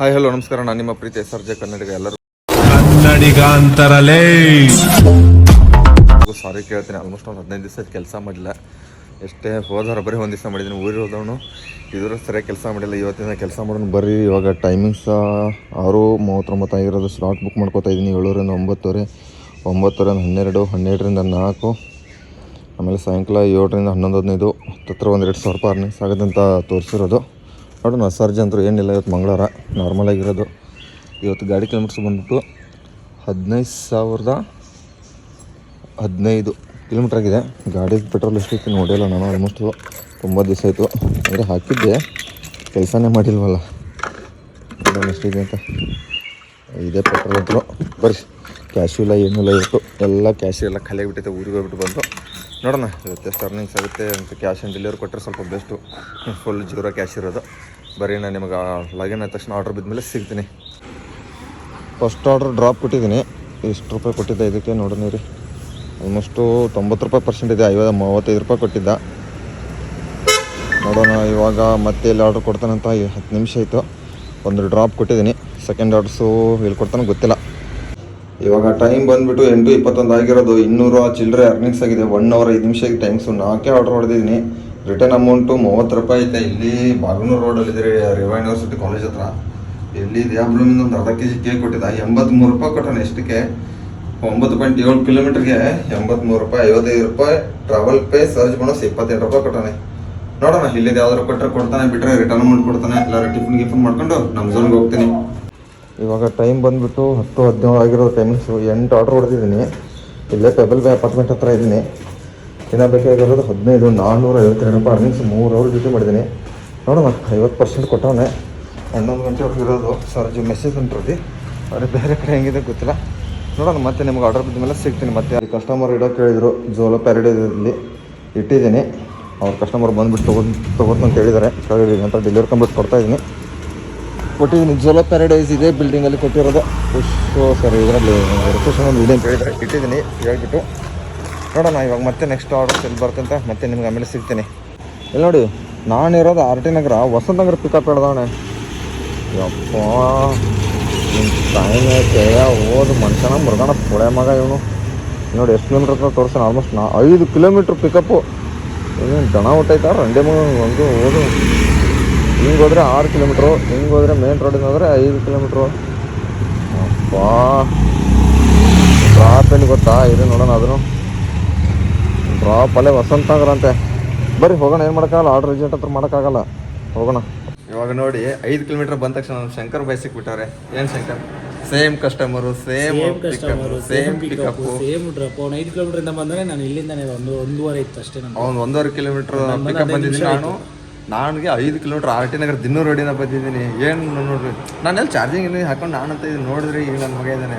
Hi hello ನಮಸ್ಕಾರ. ನಾನು ನಿಮ್ಮ ಪ್ರೀತಿ ಸರ್ಜೆ ಕನ್ನಡಿಗ. ಎಲ್ಲರಿಗೂ ಕನ್ನಡಿಗಾಂತರಲೇ. ಸಾರಿ ಕೇಳ್ತೀನಿ. ಆಲ್ಮೋಸ್ಟ್ ಒಂದು ಹದಿನೈದು ದಿವಸ ಕೆಲಸ ಮಾಡಿಲ್ಲ. ಎಷ್ಟೇ ಹೋದಾರ ಬರೀ ಒಂದು ದಿವಸ ಮಾಡಿದ್ದೀನಿ ಊರಿಗೆ ಹೋದವನು ಇದ್ರ ಸರಿಯಾಗಿ ಕೆಲಸ ಮಾಡಿಲ್ಲ. ಇವತ್ತಿನ ಕೆಲಸ ಮಾಡೋಣ ಬರೀ ಇವಾಗ ಟೈಮಿಂಗ್ಸ್ ಆರು ಮೂವತ್ತೊಂಬತ್ತು ಆಗಿರೋದು ಸ್ಲಾಟ್ ಬುಕ್ ಮಾಡ್ಕೋತಾ ಇದ್ದೀನಿ ಏಳೂರಿಂದ ಒಂಬತ್ತುವರೆ ಒಂಬತ್ತುವರೆಯಿಂದ ಹನ್ನೆರಡು ಹನ್ನೆರಡರಿಂದ ನಾಲ್ಕು ಆಮೇಲೆ ಸಾಯಂಕಾಲ ಏಳರಿಂದ ಹನ್ನೊಂದು ಹದಿನೈದು ಹತ್ತತ್ರ ಒಂದೆರಡು ಸಾವಿರ ರೂಪಾಯಿ ಅರ್ನಿಂಗ್ಸ್ ಆಗೋದಂತ ತೋರಿಸಿರೋದು. ನೋಡೋಣ ಸರ್ಜ್ ಅಂತೂ ಏನಿಲ್ಲ ಇವತ್ತು ಮಂಗಳವಾರ ನಾರ್ಮಲ್ ಆಗಿರೋದು. ಇವತ್ತು ಗಾಡಿ ಕಿಲೋಮೀಟ್ರ್ಸ್ ಬಂದ್ಬಿಟ್ಟು ಹದಿನೈದು ಸಾವಿರದ ಹದಿನೈದು ಕಿಲೋಮೀಟ್ರ್ ಆಗಿದೆ. ಗಾಡಿ ಪೆಟ್ರೋಲ್ ಎಷ್ಟೈತಿ ನೋಡಿಲ್ಲ ನಾನು ಆಲ್ಮೋಸ್ಟು ತುಂಬ ದಿವಸ ಆಯಿತು. ಅಂದರೆ ಹಾಕಿದ್ದೆ, ಕೆಲಸನೇ ಮಾಡಿಲ್ವಲ್ಲ. ಎಷ್ಟಿದೆ ಅಂತ. ಇದೇ ಪೆಟ್ರೋಲ್ ಅಂತಲೂ ಬರ್ರಿ ಕ್ಯಾಶು ಇಲ್ಲ ಏನಿಲ್ಲ ಇವತ್ತು. ಎಲ್ಲ ಕ್ಯಾಶು ಎಲ್ಲ ಖಾಲಿ ಆಗಿಬಿಟ್ಟೈತೆ, ಊರಿಗೆ ಹೋಗ್ಬಿಟ್ಟು ಬಂದು. ನೋಡೋಣ, ಇವತ್ತು ಎಷ್ಟು ಅರ್ನಿಂಗ್ಸ್ ಆಗುತ್ತೆ ಅಂತ. ಕ್ಯಾಶ್ ಆನ್ ಡೆಲಿವರಿ ಕೊಟ್ಟರೆ ಸ್ವಲ್ಪ ಬೆಸ್ಟು ಫುಲ್ ಜೀರೋ ಕ್ಯಾಶ್ ಇರೋದು. ಬರೀ ನಾನು ನಿಮಗೆ ಲಾಗಿನ್ ಆದ ತಕ್ಷಣ ಆರ್ಡ್ರ್ ಬಿದ್ಮೇಲೆ ಸಿಗ್ತೀನಿ. ಫಸ್ಟ್ ಆರ್ಡ್ರ್ ಡ್ರಾಪ್ ಕೊಟ್ಟಿದ್ದೀನಿ. ಎಷ್ಟು ರೂಪಾಯಿ ಕೊಟ್ಟಿದ್ದೆ ಇದಕ್ಕೆ ನೋಡೋಣ ರೀ ಆಲ್ಮೋಸ್ಟು ತೊಂಬತ್ತು ರೂಪಾಯಿ ಪರ್ಸೆಂಟ್ ಇದೆ. ಐವತ್ತು, ಮೂವತ್ತೈದು ರೂಪಾಯಿ ಕೊಟ್ಟಿದ್ದ. ನೋಡೋಣ ಇವಾಗ ಮತ್ತೆ ಎಲ್ಲಿ ಆರ್ಡ್ರ್ ಕೊಡ್ತಾನಂತ ಹತ್ತು ನಿಮಿಷ ಆಯಿತು. ಒಂದು ಡ್ರಾಪ್ ಕೊಟ್ಟಿದ್ದೀನಿ. ಸೆಕೆಂಡ್ ಆರ್ಡ್ರ್ಸು ಇಲ್ಲಿ ಕೊಡ್ತಾನೆ ಗೊತ್ತಿಲ್ಲ. ಇವಾಗ ಟೈಮ್ ಬಂದುಬಿಟ್ಟು ಎಂಟು ಇಪ್ಪತ್ತೊಂದು ಆಗಿರೋದು. ಇನ್ನೂರು ಚಿಲ್ಲರೆ ಅರ್ನಿಂಗ್ಸ್ ಆಗಿದೆ. ಒನ್ ಅವರ್ ಐದು ನಿಮಿಷ ಟೈಮ್ಸು ನಾಲ್ಕೇ ಆರ್ಡ್ರ್ ಹೊಡೆದಿದ್ದೀನಿ. ರಿಟರ್ನ್ ಅಮೌಂಟು ಮೂವತ್ತು ರೂಪಾಯಿ ಐತೆ. ಇಲ್ಲಿ ಬಾಗನೂರು ರೋಡಲ್ಲಿದೆ ರಿವಾ ಯೂನಿವರ್ಸಿಟಿ ಕಾಲೇಜ್ ಹತ್ರ. ಇಲ್ಲಿ ದಿಯಾಬ್ಲೂಮಿಂದ ಒಂದು ಅರ್ಧ ಕೆ ಜಿ ಕೇಕ್ ಕೊಟ್ಟಿದ್ದ. ಎಂಬತ್ತ್ಮೂರು ರೂಪಾಯಿ ಕೊಟ್ಟಣ ಎಷ್ಟಕ್ಕೆ? ಒಂಬತ್ತು ಪಾಯಿಂಟ್ ಏಳು ಕಿಲೋಮೀಟ್ರಿಗೆ ಎಂಬತ್ತ್ಮೂರು ರೂಪಾಯಿ, ಐವತ್ತೈದು ರೂಪಾಯಿ. ಟ್ರಾವೆಲ್ ಪೇ ಸರ್ಚ್ ಬೋನಸ್ ಇಪ್ಪತ್ತೆರಡು ರೂಪಾಯಿ ಕೊಟ್ಟಾನೆ ನೋಡೋಣ ಇಲ್ಲಿದ್ದು ಯಾವ್ದಾದ್ರು ಕೊಟ್ಟರೆ ಕೊಡ್ತಾನೆ ಬಿಟ್ಟರೆ ರಿಟರ್ನ್ ಅಮೌಂಟ್ ಕೊಡ್ತಾನೆ. ಎಲ್ಲರೂ ಟಿಫಿನ್ ಗಿಫಿನ್ ಮಾಡ್ಕೊಂಡು ನಮ್ಮ ಝೋನ್ಗೆ ಹೋಗ್ತೀನಿ. ಇವಾಗ ಟೈಮ್ ಬಂದುಬಿಟ್ಟು ಹತ್ತು ಹದಿನೇಳು ಆಗಿರೋ ಟೈಮಿಂಗ್ಸು ಎಂಟು ಆರ್ಡ್ರ್ ಹೊಡೆದಿದ್ದೀನಿ. ಇಲ್ಲೇ ಪೆಬಲ್ ಬೇ ಅಪಾರ್ಟ್ಮೆಂಟ್ ಹತ್ರ ಇದ್ದೀನಿ. ಇನ್ನು ಬೇಕಾಗಿರೋದು ಹದಿನೈದು ನಾನ್ನೂರ ಐವತ್ತೆರಡು ರೂಪಾಯಿ ಅರ್ನಿಂಗ್ಸ್ ಮೂರು ಅವರ್ ಡ್ಯೂಟಿ ಮಾಡಿದ್ದೀನಿ. ನೋಡೋಣ, ಐವತ್ತು ಪರ್ಸೆಂಟ್ ಕೊಟ್ಟವನೆ. ಹನ್ನೊಂದು ಗಂಟೆ ಇರೋದು. ಸರ್ ಮೆಸೇಜ್ ಉಂಟ್ರದಿ ಆದರೆ ಬೇರೆ ಕಡೆ ಹೆಂಗಿದೆ ಗೊತ್ತಿಲ್ಲ. ನೋಡೋಣ, ಮತ್ತೆ ನಿಮ್ಗೆ ಆರ್ಡರ್ ಬಿದ್ದ ಮೇಲೆ ಸಿಗ್ತೀನಿ ಮತ್ತೆ. ಕಸ್ಟಮರ್ ಇಡೋ ಕೇಳಿದರು ಜೋಲೋ ಪ್ಯಾರಡೈಸಲ್ಲಿ ಇಟ್ಟಿದ್ದೀನಿ. ಅವ್ರ ಕಸ್ಟಮರ್ ಬಂದುಬಿಟ್ಟು ತಗೋ ತೊಗೊತ ಅಂತ ಹೇಳಿದ್ದಾರೆ ಕೆಳಗಡೆ ಅಂತ ಡೆಲಿವರಿ ಕಂಪ್ಲೀಟ್ ಕೊಡ್ತಾ ಇದ್ದೀನಿ. ಕೊಟ್ಟಿದ್ದೀನಿ ಜೋಲೋ ಪ್ಯಾರಡೈಸ್ ಇದೆ ಬಿಲ್ಡಿಂಗಲ್ಲಿ ಕೊಟ್ಟಿರೋದು. ಸರಿ ಸರ್ ಇದರಲ್ಲಿ ರಿಸೆಪ್ಷನ್ ಒಂದು ಇದೆ ಅಂತ ಹೇಳಿದರೆ. ಇಟ್ಟಿದ್ದೀನಿ, ಹೇಳ್ಬಿಟ್ಟು. ನೋಡೋಣ, ಇವಾಗ ಮತ್ತೆ ನೆಕ್ಸ್ಟ್ ಆರ್ಡರ್ಸ್ ಎಲ್ಲಿ ಬರ್ತಂತ ಮತ್ತೆ ನಿಮ್ಗೆ ಆಮೇಲೆ ಸಿಗ್ತೀನಿ. ಇಲ್ಲಿ ನೋಡಿ, ನಾನಿರೋದು R T Nagar, Vasanth Nagar pickup ಹೇಳ್ದವಣೆ ಯಪ್ಪ ಟೈಮ್ ಕೇಳ ಓದು ಮನುಷ್ಯನ ಮೃಗಣ ಪೊಳೆ ಮಗ ಇವನು. ನೋಡಿ, ಎಷ್ಟು ಕಿಲೋಮೀಟ್ರ್ ತೋರಿಸೋಣ ಆಲ್ಮೋಸ್ಟ್ ನಾ ಐದು ಕಿಲೋಮೀಟ್ರ್ ಪಿಕಪ್ಪು ಇನ್ನೇನು ದಣ ಹೊಟ್ಟೈತಾರ ರಂಡೆ ಮಗ ಒಂದು ಓದು ಹಿಂಗೆ ಹೋದ್ರೆ ಆರು ಕಿಲೋಮೀಟ್ರು ಹಿಂಗೆ ಹೋದ್ರೆ ಮೇನ್ ರೋಡಿಂದ ಹೋದರೆ ಐದು ಕಿಲೋಮೀಟ್ರು ಅಪ್ಪ ಟ್ರಾಫಿಕ್ ಗೊತ್ತಾ, ಇದು ನೋಡೋಣ ಅದನ್ನು. ಡ್ರಾಪ್ ಅಲ್ಲೇ ವಸಂತ ನಗರ ಅಂತೆ ಬರ್ರಿ ಹೋಗೋಣ ಏನು ಮಾಡೋಕ್ಕಾಗಲ್ಲ? ಆರ್ಡರ್ ರಿಜೆಕ್ಟ್ ಹತ್ರ ಮಾಡೋಕ್ಕಾಗಲ್ಲ. ಹೋಗೋಣ. ಇವಾಗ ನೋಡಿ ಐದು ಕಿಲೋಮೀಟರ್ ಬಂದ ತಕ್ಷಣ ನಮ್ಮ ಶಂಕರ್ ಬೈ ಸಿಕ್ಬಿಟ್ಟಾರೆ ಏನು Shankar? Same customer same customer same pickup same drop ಅವ್ನು ಐದು ಕಿಲೋಮೀಟರ್ ಇಂದ ಬಂದ್ರೆ ನಾನು ಇಲ್ಲಿಂದ ಒಂದು ಒಂದೂವರೆ ಇತ್ತು ಅಷ್ಟೇ ನಮ್ಮ ಅವ್ನು ಒಂದೂವರೆ ಕಿಲೋಮೀಟರ್ ಪಿಕಪ್ ಬಂದಿದ್ದೀನಿ ನಾನು. ನನಗೆ ಐದು kilometre R T Nagar Dinnur ರೋಡಿನ ಬಂದಿದ್ದೀನಿ. ಏನು ನೋಡ್ರಿ. ನಾನು ಎಲ್ಲಿ ಚಾರ್ಜಿಂಗ್ ಇಲ್ಲಿ ಹಾಕೊಂಡು ನಾನು ಅಂತ ಇದು ನೋಡಿದ್ರೆ ಈಗ ನನ್ನ ಮಗ ಇದ್ದಾನೆ.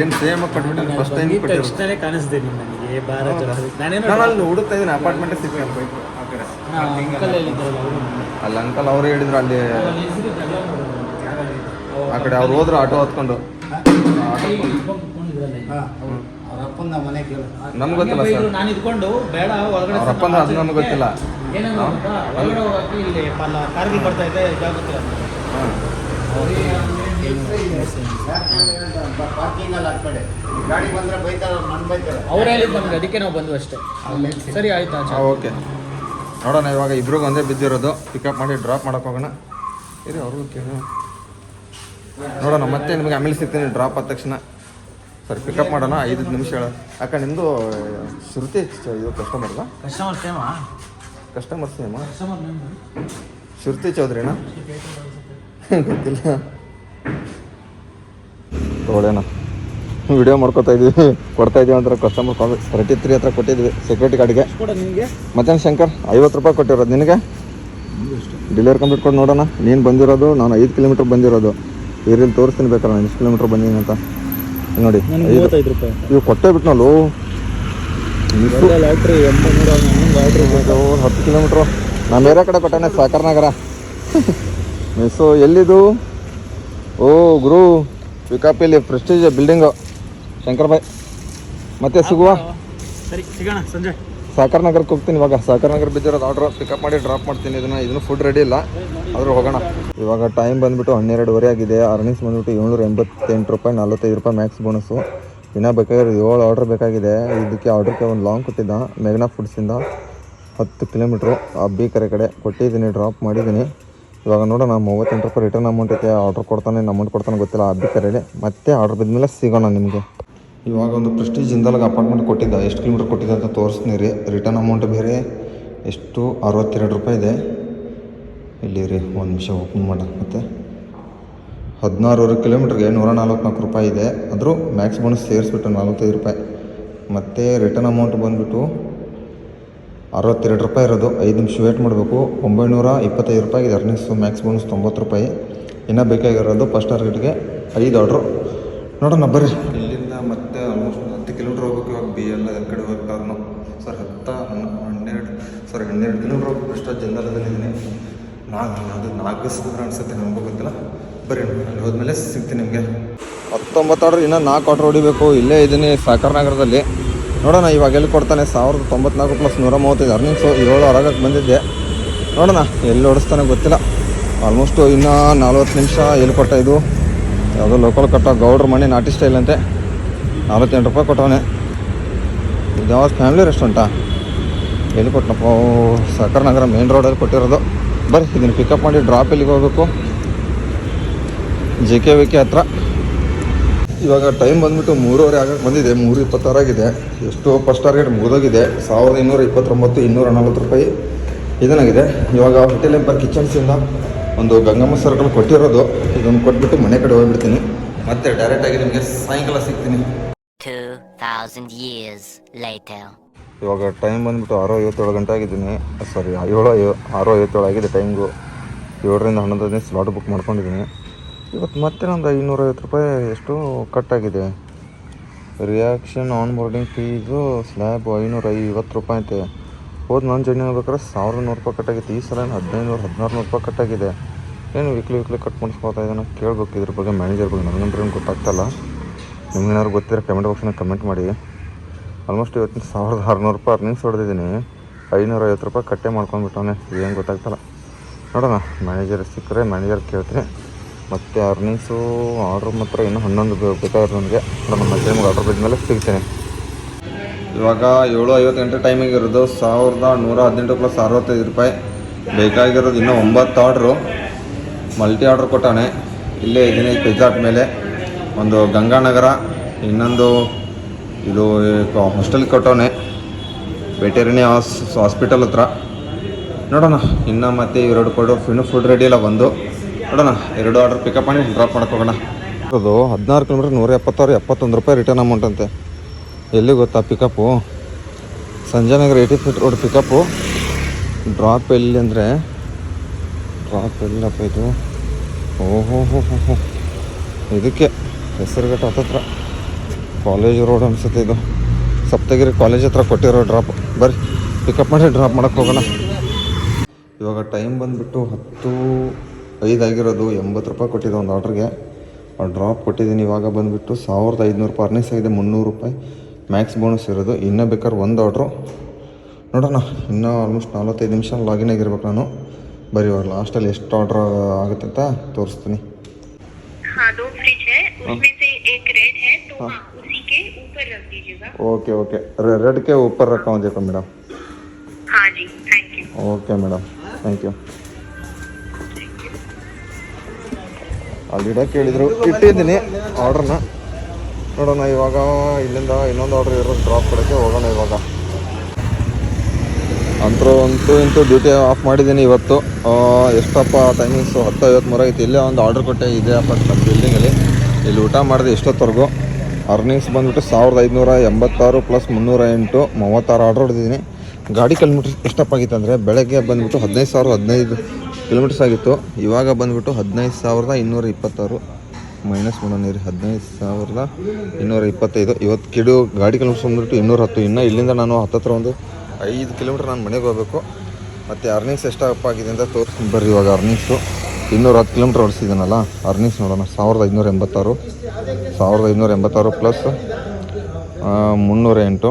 ಏನು ಸೇಮ್ ಕೊಟ್ಬಿಟ್ಟು ಫಸ್ಟ್ ಟೈಮ್ ನೀನು ನನಗೆ ಅಲ್ಲಿ ಹುಡುಕ್ತಾ ಇದ್ದೀನಿ. ಅಪಾರ್ಟ್ಮೆಂಟ್ ಸಿಗ್ತೀನಿ ಅಲ್ಲಿ ಅಂಕಲ್ ಅವರು. ಹೇಳಿದ್ರು ಅಲ್ಲಿ. ಆ ಕಡೆ ಅವ್ರು ಹೋದ್ರು ಆಟೋ ಹತ್ಕೊಂಡು. ನಮ್ಗೆ ಗೊತ್ತಿಲ್ಲ ಸರ್. ನಾನು ಇದ್ಕೊಂಡು ಬೇಡ ಒಳಗಡೆ ಅವ್ರ ಅಪ್ಪಂದ ಅದು ನಮ್ಗೆ ಗೊತ್ತಿಲ್ಲ. ಏನೇನು ಗೊತ್ತಾ ಒಳಗಡೆ ಹೋಗಕ್ಕೆ ಇಲ್ಲಿ ಪಲ್ಲ ಕಾರ್ಗಿಲ್ ಬರ್ತಾ ಇದೆ ಇದಾಗುತ್ತಿಲ್ಲ ಅವ್ರು ಹೇಳಿದ್ ನಮ್ಗೆ ಅದಕ್ಕೆ ನಾವು ಬಂದ್ವಿ ಅಷ್ಟೇ. ಸರಿ ಆಯ್ತಾ ಓಕೆ. ನೋಡೋಣ ಇವಾಗ ಇಬ್ರಿಗೂ ಒಂದೇ ಬಿದ್ದಿರೋದು. ಪಿಕಪ್ ಮಾಡಿ ಡ್ರಾಪ್ ಮಾಡಕ್ಕೆ ಹೋಗೋಣ. ಇರಿ ಅವ್ರಿಗೂ ಕೇಳಿ. ನೋಡೋಣ ಮತ್ತೆ ನಿಮಗೆ ಆಮೇಲೆ ಸಿಗ್ತೀನಿ ಡ್ರಾಪ್ ಆದ ತಕ್ಷಣ. ಸರಿ ಪಿಕಪ್ ಮಾಡೋಣ ಐದು ನಿಮಿಷ ಅಕ್ಕ ನಿಮ್ಮದು ಶ್ರುತಿ ಇದು ಕಸ್ಟಮರ್ದ ಕಸ್ಟಮರ್ ಸೇಮಾ ಕಸ್ಟಮರ್ ಸೇಮ ಕಸ್ಟಮರ್ ಶ್ರುತಿ ಚೌಧರಿನಾ ಗೊತ್ತಿಲ್ಲ. ತಗೊಳ್ಳೋಣ ವಿಡಿಯೋ ಮಾಡ್ಕೊತಾ ಇದೀವಿ ಕೊಡ್ತಾ ಇದೀವಿ ಅಂತ ಕಸ್ಟಮರ್ ಕಾಲ್ ತರ್ಟಿ ತ್ರೀ ಹತ್ರ ಕೊಟ್ಟಿದ್ವಿ ಸೆಕ್ಯೂರಿಟಿ ಗಾರ್ಡ್ಗೆ ನಿಮಗೆ? ಮತ್ತೇನು ಶಂಕರ್ ಐವತ್ತು ರೂಪಾಯಿ ಕೊಟ್ಟಿರೋದು. ನಿನಗೆ? ಡಿಲಿವರಿ ಕಂಪ್ಲೀಟ್ ಕೊಟ್ಟು ನೋಡೋಣ. ನೀನು ಬಂದಿರೋದು ನಾನು ಐದು ಕಿಲೋಮೀಟ್ರ್ ಬಂದಿರೋದು. ಇರಲ್ಲಿ ತೋರಿಸ್ತೀನಿ ಬೇಕಲ್ಲ ನಾನು ಎಷ್ಟು ಕಿಲೋಮೀಟ್ರ್ ಬಂದೀನಿ ಅಂತ. ನೋಡಿ ಇವು ಕೊಟ್ಟೇ ಬಿಟ್ಟು ಮಿಸ್ಸು ಲಾಟ್ರಿ ಎಂಬೈನೂರ ಹನ್ನೊಂದು ಆರ್ಡ್ರ್ ಇದು ಹತ್ತು ಕಿಲೋಮೀಟ್ರು ನಾನು ಬೇರೆ ಕಡೆ ಕೊಟ್ಟಾನೆ ಸಾಕರ್ ನಗರ ಮಿಸ್ಸು ಎಲ್ಲಿದು ಓ ಗುರು ಪಿಕಪ್ ಇಲ್ಲಿ ಪ್ರೆಸ್ಟೀಜ್ ಬಿಲ್ಡಿಂಗು ಶಂಕರ್ ಬಾಯ್ ಮತ್ತೆ ಸಿಗುವ ಸಂಜೆ ಸಾಕರ್ ನಗರಕ್ಕೆ ಹೋಗ್ತೀನಿ ಇವಾಗ. ಸಾಕರ್ ನಗರ ಬಿದ್ದಿರೋದು ಆರ್ಡ್ರ್ ಪಿಕಪ್ ಮಾಡಿ ಡ್ರಾಪ್ ಮಾಡ್ತೀನಿ. ಇದನ್ನು ಇದನ್ನು ಫುಡ್ ರೆಡಿ ಇಲ್ಲ. ಆದರೂ ಹೋಗೋಣ. ಇವಾಗ ಟೈಮ್ ಬಂದ್ಬಿಟ್ಟು ಹನ್ನೆರಡುವರೆ ಆಗಿದೆ. ಅರ್ನಿಂಗ್ಸ್ ಬಂದ್ಬಿಟ್ಟು ಏಳ್ನೂರ ಎಂಬತ್ತೆಂಟು ರೂಪಾಯಿ ನಲ್ವತ್ತೈದು ರೂಪಾಯಿ ಮ್ಯಾಕ್ಸ್ ಬೋನಸ್ಸು ಇನ್ನೂ ಬೇಕಾಗಿರೋ ಏಳು ಆರ್ಡ್ರ್ ಬೇಕಾಗಿದೆ. ಇದಕ್ಕೆ ಆರ್ಡ್ರಿಗೆ ಒಂದು ಲಾಂಗ್ ಕೊಟ್ಟಿದ್ದ ಮೆಗ್ನಾ ಫುಡ್ಸಿಂದ ಹತ್ತು ಕಿಲೋಮೀಟ್ರು ಅಬ್ಬಿ ಕರೆ ಕಡೆ ಕೊಟ್ಟಿದ್ದೀನಿ ಡ್ರಾಪ್ ಮಾಡಿದ್ದೀನಿ. ಇವಾಗ ನೋಡೋಣ, ಮೂವತ್ತೆಂಟು ರೂಪಾಯಿ ರಿಟರ್ನ್ ಅಮೌಂಟ್ ಐತೆ ಆರ್ಡ್ರ್ ಕೊಡ್ತಾನೆ ಅಮೌಂಟ್ ಕೊಡ್ತಾನೆ ಗೊತ್ತಿಲ್ಲ ಅಬ್ಬಿ ಕರೆಯಲ್ಲಿ. ಮತ್ತೆ ಆರ್ಡ್ರ್ ಬಿದ್ಮೇಲೆ ಸಿಗೋಣ ನಿಮಗೆ. ಇವಾಗ ಒಂದು ಪ್ರೆಸ್ಟೀಜ್ ಇಂದಲಾಗ ಅಪಾರ್ಟ್ಮೆಂಟ್ ಕೊಟ್ಟಿದ್ದ, ಎಷ್ಟು ಕಿಲೋಮೀಟ್ರ್ ಕೊಟ್ಟಿದ್ದ ಅಂತ ತೋರಿಸ್ತೀನಿ ರೀ. ರಿಟರ್ನ್ ಅಮೌಂಟ್ ಬೇರೆ, ಎಷ್ಟು? ಅರವತ್ತೆರಡು ರೂಪಾಯಿ ಇದೆ. ಇಲ್ಲಿ ರೀ, ಒಂದು ನಿಮಿಷ ಓಪನ್ ಮಾಡೋಣ ಮತ್ತೆ. ಹದಿನಾರೂವರೆ ಕಿಲೋಮೀಟ್ರಿಗೆ ನೂರ ನಲ್ವತ್ನಾಲ್ಕು ರೂಪಾಯಿ ಇದೆ. ಆದರೂ ಮ್ಯಾಕ್ಸ್ ಬೋನಸ್ ಸೇರಿಸ್ಬಿಟ್ಟು ನಲ್ವತ್ತೈದು ರೂಪಾಯಿ. ಮತ್ತು ರಿಟರ್ನ್ ಅಮೌಂಟ್ ಬಂದುಬಿಟ್ಟು ಅರವತ್ತೆರಡು ರೂಪಾಯಿ ಇರೋದು. ಐದು ನಿಮಿಷ ವೇಟ್ ಮಾಡಬೇಕು. ಒಂಬೈನೂರ ಇಪ್ಪತ್ತೈದು ರೂಪಾಯಿ ಇದೆ ಅರ್ನಿಂಗ್ಸು ಮ್ಯಾಕ್ಸ್ ಬೋನಸ್ ತೊಂಬತ್ತು ರೂಪಾಯಿ. ಇನ್ನೂ ಬೇಕಾಗಿರೋದು ಫಸ್ಟ್ ಟಾರ್ಗೆಟ್ಗೆ ಐದು ಆರ್ಡ್ರು ನೋಡೋಣ, ಬರ್ರಿ. ಇಲ್ಲಿಂದ ಮತ್ತೆ ಆಲ್ಮೋಸ್ಟ್ ಹತ್ತು ಕಿಲೋಮೀಟ್ರ್ ಹೋಗ್ಬೇಕು ಇವಾಗ ಬಿ ಎಲ್ ಎಲ್ಲ ಕಡೆ ಹೋಗ್ತಾರನು ಸರ್, ಹತ್ತ ಹನ್ನ ಹನ್ನೆರಡು ಸರ್ ಹನ್ನೆರಡು ಕಿಲೋಮೀಟ್ರ್ ಹೋಗ್ಬೇಕು ಅಷ್ಟು ಜಂಗಲದಲ್ಲಿದ್ದೀನಿ ನಾಲ್ಕು, ಅದು ನಾಲ್ಕು ಅನ್ಸುತ್ತೆ ನಮಗೂ ಗೊತ್ತಿಲ್ಲ. ಬರ್ರಿ. ಅಲ್ಲಿ ಹೋದ್ಮೇಲೆ ಸಿಗ್ತೀನಿ ನಿಮಗೆ. ಹತ್ತೊಂಬತ್ತು ಆರ್ಡ್ರ್ ಇನ್ನೂ ನಾಲ್ಕು ಆರ್ಡ್ರ್ ಹೊಡಿಬೇಕು. ಇಲ್ಲೇ ಇದ್ದೀನಿ ಸಾಕರ್ ನಗರದಲ್ಲಿ. ನೋಡೋಣ, ಇವಾಗ ಎಲ್ಲಿ ಕೊಡ್ತಾನೆ? ಸಾವಿರದ ತೊಂಬತ್ನಾಲ್ಕು ಪ್ಲಸ್ ನೂರ ಮೂವತ್ತೈದು ಅರ್ನಿಂಗ್ಸು ಏಳು ಹೊರಗಕ್ಕೆ ಬಂದಿದ್ದೆ. ನೋಡೋಣ, ಎಲ್ಲಿ ಓಡಿಸ್ತಾನೆ ಗೊತ್ತಿಲ್ಲ. ಆಲ್ಮೋಸ್ಟು ಇನ್ನೂ ನಲ್ವತ್ತು ನಿಮಿಷ ಎಲ್ಲಿ ಕೊಟ್ಟ ಇದು? ಯಾವುದೋ ಲೋಕಲ್ ಕಟ್ಟ ಗೌಡ್ರ ಮನೆ ನಾಟಿ ಸ್ಟೈಲ್ ಅಂತೆ. ನಲ್ವತ್ತೆಂಟು ರೂಪಾಯಿ ಕೊಟ್ಟವನೆ. ಇದು ಯಾವ್ದು ಫ್ಯಾಮಿಲಿ ರೆಸ್ಟೋರೆಂಟಾ ಎಲ್ಲಿ ಕೊಟ್ಟನಪ್ಪ ಸಾಕರ್ ನಗರ ಮೇನ್ ರೋಡಲ್ಲಿ ಕೊಟ್ಟಿರೋದು. ಬರ್ರಿ, ಇದನ್ನು ಪಿಕಪ್ ಮಾಡಿ ಡ್ರಾಪ್ ಎಲ್ಲಿಗೆ ಹೋಗಬೇಕು? ಜೆ ಕೆ ವಿ ಕೆ ಹತ್ರ. ಇವಾಗ ಟೈಮ್ ಬಂದ್ಬಿಟ್ಟು ಮೂರುವರೆ ಆಗಕ್ಕೆ ಬಂದಿದೆ ಮೂರು ಇಪ್ಪತ್ತಾರಾಗಿದೆ ಎಷ್ಟು ಫಸ್ಟ್ ಟಾರ್ಗೆಟ್ ಮುಗಿದೋಗಿದೆ ಸಾವಿರದ ಇನ್ನೂರ ಇಪ್ಪತ್ತೊಂಬತ್ತು ಇನ್ನೂರ ನಲ್ವತ್ತು ರೂಪಾಯಿ ಇದನ್ನಾಗಿದೆ. ಇವಾಗ ಹೋಟೆಲ್ ಎಂಪರ್ ಕಿಚನ್ಸಿಂದ ಒಂದು ಗಂಗಮ್ಮ ಸರ್ಕಲ್ ಕೊಟ್ಟಿರೋದು ಇದನ್ನು ಕೊಟ್ಬಿಟ್ಟು ಮನೆ ಕಡೆ ಹೋಗ್ಬಿಡ್ತೀನಿ. ಮತ್ತೆ ಡೈರೆಕ್ಟಾಗಿ ನಿಮಗೆ ಸಾಯಂಕಾಲ ಸಿಗ್ತೀನಿ. 2,000 years later. ಇವಾಗ ಟೈಮ್ ಬಂದ್ಬಿಟ್ಟು ಆರು ಐವತ್ತೇಳು ಗಂಟೆ ಆಗಿದ್ದೀನಿ. ಸಾರಿ ಏಳು ಆರು ಐವತ್ತೇಳು ಆಗಿದೆ ಟೈಮ್ಗು ಏಳರಿಂದ ಹನ್ನೊಂದನೇ ಸ್ಲಾಟ್ ಬುಕ್ ಮಾಡ್ಕೊಂಡಿದ್ದೀನಿ. ಇವತ್ತು ಮತ್ತೆ ನಂದು ಐನೂರೈವತ್ತು ರೂಪಾಯಿ ಎಷ್ಟು ಕಟ್ ಆಗಿದೆ reaction on boarding fees slab ಐನೂರ ಐವತ್ತು ರೂಪಾಯಿ ಐತೆ ಹೋದ್ ನಾನು ಜರ್ನಿ ಆಗ್ಬೇಕಾದ್ರೆ ಸಾವಿರದ ನೂರು ರೂಪಾಯಿ ಕಟ್ಟಾಗಿತ್ತು. ಈ ಸಲ ಹದಿನೈದು ನೂರು ಹದಿನಾರು ನೂರು ರೂಪಾಯಿ ಕಟ್ಟಾಗಿದೆ. ಏನು ವೀಕ್ಲಿ ವೀಕ್ಲಿ ಕಟ್ ಮಾಡಿಸ್ಕೊತಾ ಇದ್ದಾನೆ. ಕೇಳಬೇಕು ಇದ್ರ ಬಗ್ಗೆ ಮ್ಯಾನೇಜರ್ ಬಗ್ಗೆ. ನನಗಂದ್ರೆ ಏನು ಗೊತ್ತಾಗ್ತಲ್ಲ. ನಿಮ್ಗೇನಾದ್ರು ಗೊತ್ತಿರೋ ಕಮೆಂಟ್ ಬಾಕ್ಸ್ನ ಕಮೆಂಟ್ ಮಾಡಿ. ಆಲ್ಮೋಸ್ಟ್ ಇವತ್ತಿನ ಸಾವಿರದ ಆರುನೂರು ರೂಪಾಯಿ ಅರ್ನಿಂಗ್ಸ್ ಹೊಡೆದಿದ್ದೀನಿ. ಐನೂರ ಐವತ್ತು ರೂಪಾಯಿ ಕಟ್ಟೆ ಮಾಡ್ಕೊಂಡ್ಬಿಟ್ಟವನೇ. ಏನು ಗೊತ್ತಾಗ್ತಲ್ಲ. ನೋಡೋಣ. ಮ್ಯಾನೇಜರ್ ಸಿಕ್ಕರೆ ಮ್ಯಾನೇಜರ್ ಕೇಳ್ತೀನಿ. ಮತ್ತು ಅರ್ನಿಂಗ್ಸು ಆರ್ಡ್ರ್ ಮಾತ್ರ ಇನ್ನೂ ಹನ್ನೊಂದು ಬೇಕಾಗಿರೋದು ನನಗೆ ನಮ್ಮ ಮಧ್ಯಾಹ್ನ ಆರ್ಡ್ರ್ ಬಿದ್ಮೇಲೆ ಸಿಗ್ತೇನೆ. ಇವಾಗ ಏಳು ಐವತ್ತು ಗಂಟೆ ಟೈಮಿಗೆ ಇರೋದು. ಸಾವಿರದ ನೂರ ಹದಿನೆಂಟು ಪ್ಲಸ್ ಅರವತ್ತೈದು ರೂಪಾಯಿ. ಬೇಕಾಗಿರೋದು ಇನ್ನೂ ಒಂಬತ್ತು ಆರ್ಡ್ರು ಮಲ್ಟಿ ಆರ್ಡ್ರ್ ಕೊಟ್ಟಾನೆ. ಇಲ್ಲೇ ಇದ್ದೀನಿ ಪಿಜ್ಜಾಟ್ ಮೇಲೆ. ಒಂದು ಗಂಗಾನಗರ, ಇನ್ನೊಂದು ಇದು ಹಾಸ್ಟೆಲ್ ಕೊಟ್ಟವನೆ. ವೆಟೇರಿನಿ ಹಾಸ್ ಹಾಸ್ಪಿಟಲ್ ಹತ್ರ. ನೋಡೋಣ. ಇನ್ನು ಮತ್ತೆ ಇವೆರಡು ಕೊಡು ಇನ್ನೂ ಫುಡ್ ರೆಡಿ ಇಲ್ಲ ಬಂದು. ನೋಡೋಣ, ಎರಡು ಆರ್ಡರ್ ಪಿಕಪ್ ಮಾಡಿ ಡ್ರಾಪ್ ಮಾಡಕ್ಕೆ ಹೋಗೋಣ. ಅದು ಹದಿನಾರು ಕಿಲೋಮೀಟ್ರ್ ನೂರ ಎಪ್ಪತ್ತಾರು, ಎಪ್ಪತ್ತೊಂದು ರೂಪಾಯಿ ರಿಟರ್ನ್ ಅಮೌಂಟ್ ಅಂತೆ. ಎಲ್ಲಿ ಗೊತ್ತಾ pickup Sanjayanagar eighty feet road pickup drop ಎಲ್ಲಿ ಅಂದರೆ ಡ್ರಾಪ್ ಎಲ್ಲಪ್ಪ ಇದು? ಓಹೋ ಹೋ ಹೋ ಹೋ ಇದಕ್ಕೆ ಹೆಸರುಘಟ್ಟ ಹತ್ತತ್ರ. ಕಾಲೇಜ್ ರೋಡ್ ಅನ್ಸುತ್ತೆ ಇದು. ಸಪ್ತಗಿರಿ ಕಾಲೇಜ್ ಹತ್ರ ಕೊಟ್ಟಿರೋ ಡ್ರಾಪ್ ಬರ್ರಿ ಪಿಕಪ್ ಮಾಡಿ ಡ್ರಾಪ್ ಮಾಡೋಕ್ಕೆ ಹೋಗೋಣ. ಇವಾಗ ಟೈಮ್ ಬಂದುಬಿಟ್ಟು ಹತ್ತು ಐದು ಆಗಿರೋದು ಎಂಬತ್ತು ರೂಪಾಯಿ ಕೊಟ್ಟಿದ್ದೆ ಒಂದು ಆರ್ಡ್ರಿಗೆ ಆ ಡ್ರಾಪ್ ಕೊಟ್ಟಿದ್ದೀನಿ ಇವಾಗ ಬಂದುಬಿಟ್ಟು ಸಾವಿರದ ಐದುನೂರು ರೂಪಾಯಿ ಅರ್ನಿಂಗ್ಸ್ ಆಗಿದೆ ಮುನ್ನೂರು ರೂಪಾಯಿ ಮ್ಯಾಕ್ಸ್ ಬೋನಸ್ ಇರೋದು ಇನ್ನೂ ಬೇಕಾದ್ರೆ ಒಂದು ಆರ್ಡ್ರು ನೋಡೋಣ ಇನ್ನೂ ಆಲ್ಮೋಸ್ಟ್ ನಲ್ವತ್ತೈದು ನಿಮಿಷ ಲಾಗಿನ್ ಆಗಿರ್ಬೇಕು ನಾನು ಬರೀ ಇವಾಗ ಲಾಸ್ಟಲ್ಲಿ ಎಷ್ಟು ಆರ್ಡ್ರ್ ಆಗುತ್ತೆ ಅಂತ ತೋರಿಸ್ತೀನಿ हाँ दो फ्रिज है उसमें से एक रेड है तो हाँ उसी के ऊपर रख दीजिएगा ಓಕೆ ಓಕೆ ರೆಡ್ ಕೆ ऊपर रखा हूँ देखो ಮೇಡಮ್ हाँ जी thank you okay madam thank you ಅಲ್ಲಿ ಇಡಕ್ಕೆ ಹೇಳಿದರು, ಇಟ್ಟಿದ್ದೀನಿ ಆರ್ಡ್ರನ್ನ ನೋಡೋಣ ಇವಾಗ ಇಲ್ಲಿಂದ ಇನ್ನೊಂದು ಆರ್ಡ್ರ್ ಇರೋದು ಡ್ರಾಪ್ ಕೊಡೋಕ್ಕೆ ಹೋಗೋಣ ಇವಾಗ. ಅಂತರೂ ಅಂತೂ ಇಂತೂ ಡ್ಯೂಟಿ ಆಫ್ ಮಾಡಿದ್ದೀನಿ ಇವತ್ತು. ಎಷ್ಟಪ್ಪ ಟೈಮಿಂಗ್ಸು ಹತ್ತು ಐವತ್ತ್ಮೂರು ಐತಿ ಇಲ್ಲೇ ಒಂದು ಆರ್ಡ್ರ್ ಕೊಟ್ಟೆ, ಇದೆ ಅಪ್ಪ ನಮ್ಮ ಬಿಲ್ಡಿಂಗಲ್ಲಿ ಇಲ್ಲಿ ಊಟ ಮಾಡಿದೆ ಎಷ್ಟೊತ್ತವರೆಗೂ ಅರ್ನಿಂಗ್ಸ್ ಬಂದುಬಿಟ್ಟು ಸಾವಿರದ ಐದುನೂರ ಎಂಬತ್ತಾರು ಪ್ಲಸ್ ಮುನ್ನೂರ ಎಂಟು, ಮೂವತ್ತಾರು ಆರ್ಡ್ರ್ ಹೊಡೆದಿದ್ದೀನಿ. ಗಾಡಿ ಕಿಲೋಮೀಟ್ರ್ ಎಷ್ಟಪ್ಪ ಆಗಿತ್ತು ಅಂದರೆ ಬೆಳಗ್ಗೆ ಬಂದುಬಿಟ್ಟು ಹದಿನೈದು ಸಾವಿರ ಹದಿನೈದು ಕಿಲೋಮೀಟರ್ಸ್ ಆಗಿತ್ತು. ಇವಾಗ ಬಂದುಬಿಟ್ಟು ಹದಿನೈದು ಸಾವಿರದ ಇನ್ನೂರ ಇಪ್ಪತ್ತಾರು ಮೈನಸ್ ಮಾಡೋಣ ರೀ. ಹದಿನೈದು ಸಾವಿರದ ಇನ್ನೂರ ಇಪ್ಪತ್ತೈದು. ಇವತ್ತು ಕಿಡು ಗಾಡಿ ಕಿಲೋಮೀಟರ್ ಬಂದ್ಬಿಟ್ಟು ಇನ್ನೂರ ಹತ್ತು. ಇನ್ನೂ ಇಲ್ಲಿಂದ ನಾನು ಹತ್ತತ್ರ ಒಂದು ಐದು ಕಿಲೋಮೀಟ್ರ್ ನಾನು ಮನೆಗೆ ಹೋಗಬೇಕು. ಮತ್ತು ಅರ್ನಿಂಗ್ಸ್ ಎಷ್ಟಪ್ಪ ಆಗಿದೆ ಅಂತ ತೋರಿಸ್ತೀನಿ ಬರ್ರಿ ಇವಾಗ ಅರ್ನಿಂಗ್ಸು ಇನ್ನೂರ ಹತ್ತು ಕಿಲೋಮೀಟ್ರ್ ಓಡಿಸಿದ್ದೀನಲ್ಲ ಅರ್ನಿಂಗ್ಸ್ ನೋಡೋಣ. ಸಾವಿರದ ಐದುನೂರ ಎಂಬತ್ತಾರು. ಸಾವಿರದ ಐದುನೂರ ಎಂಬತ್ತಾರು ಪ್ಲಸ್ ಮುನ್ನೂರ ಎಂಟು.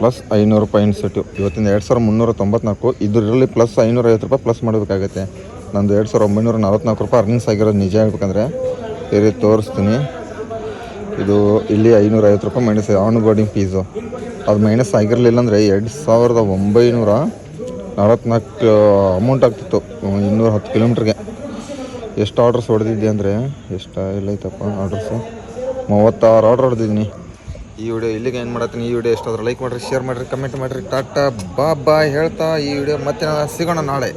ಪ್ಲಸ್ ಐನೂರು ರೂಪಾಯಿ ಇನ್ಸೆಟಿವ್ ಇವತ್ತಿನ ಎರಡು ಸಾವಿರದ ಮುನ್ನೂರ ತೊಂಬತ್ನಾಲ್ಕು, ಇದರಲ್ಲಿ ಪ್ಲಸ್ ಐನೂರ ಐವತ್ತು ರೂಪಾಯಿ ಪ್ಲಸ್ ಮಾಡಬೇಕಾಗತ್ತೆ ನಂದು ಎರಡು ಸಾವಿರದ ಒಂಬೈನೂರ ನಲ್ವತ್ನಾಲ್ಕು ರೂಪಾಯಿ ಅರ್ನಿಂಗ್ಸ್ ಆಗಿರೋದು ನಿಜ ಹೇಳ್ಬೇಕಂದ್ರೆ ಈ ತೋರಿಸ್ತೀನಿ. ಇದು ಇಲ್ಲಿ ಐನೂರ ಐವತ್ತು ರೂಪಾಯಿ ಮೈನಸ್ ಆನ್ ಬೋರ್ಡಿಂಗ್ ಫೀಸು ಅದು ಮೈನಸ್ ಆಗಿರಲಿಲ್ಲ ಅಂದರೆ ಎರಡು ಸಾವಿರದ ಒಂಬೈನೂರ ನಲವತ್ನಾಲ್ಕು ಅಮೌಂಟ್ ಆಗ್ತಿತ್ತು, ಇನ್ನೂರ ಹತ್ತು ಕಿಲೋಮೀಟ್ರಿಗೆ ಎಷ್ಟು ಆರ್ಡ್ರಸ್ ಹೊಡೆದಿದ್ದೆ ಅಂದರೆ, ಎಷ್ಟು ಇಲ್ಲೈತಪ್ಪ ಆರ್ಡ್ರಸ್ಸು ಮೂವತ್ತಾರು ಆರ್ಡ್ರ್ ಹೊಡೆದಿದ್ದೀನಿ. ಈ ವಿಡಿಯೋ ಇಲ್ಲಿಗೆ ಏನು ಮಾಡತ್ತೀನಿ. ಈ ವಿಡಿಯೋ ಎಷ್ಟಾದರೂ ಲೈಕ್ ಮಾಡಿರಿ ಶೇರ್ ಮಾಡಿರಿ ಕಮೆಂಟ್ ಮಾಡಿರಿ. ಟಾಟಾ, ಬಾ ಬಾಯ್ ಹೇಳ್ತಾ ಈ ವಿಡಿಯೋ ಮತ್ತೆ ಸಿಗೋಣ ನಾಳೆ.